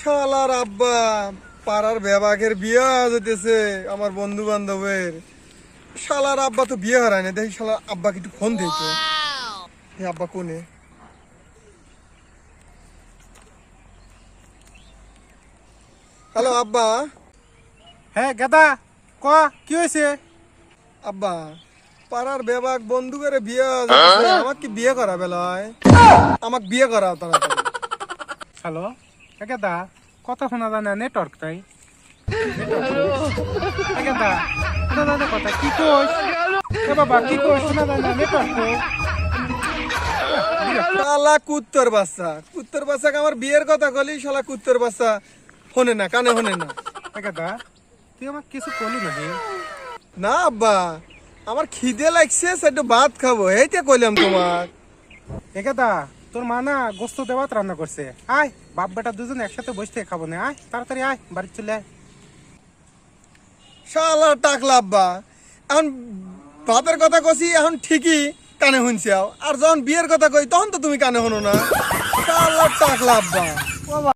শালার আব্বা পাড়ার বেবাকের বিয়ে যেতেছে আমার বন্ধু বান্ধবের শালার আব্বা তো বিয়ে হারায় না দেখি শালার আব্বাকে একটু ফোন দিত এই আব্বা কোনে? হ্যালো আব্বা। হ্যাঁ গেদা ক কি হয়েছে আব্বা পাড়ার বেবাক বন্ধু করে বিয়ে আমাকে কি বিয়ে করা বেলায় আমাকে বিয়ে করা তাড়াতাড়ি। হ্যালো? এ গেদা কথা শোনা যায় না নেটওয়ার্ক তাই। এ গেদা শোনা যায় কথা কি কইস? এ বাবা কি কইস? শোনা যায় না নেটওয়ার্ক তো শালা কুত্তর বাচ্চা কুত্তর বাচ্চাকে আমার বিয়ের কথা কলি শালা কুত্তর বাচ্চা। শোনে না কানে শোনে না। এ গেদা তুই আমার কিছু করলি নাকি? না আব্বা আমার খিদে লাগছে সেটা ভাত খাব এইটা কইলাম তোমার এ গেদা তোর মা না গোস্ত দেওয়াত রান্না করছে। আয়, বাপ বেটা দুজন একসাথে বসে থেকে খাব না। আয়, তাড়াতাড়ি আয় বাড়ি চলে আয়। শালা এখন ভাতের কথা কছি, এখন ঠিকই কানে শুনছি আর যখন বিয়ের কথা কই, তখন তো তুমি কানে শোনো না। শালা টাকলা আব্বা।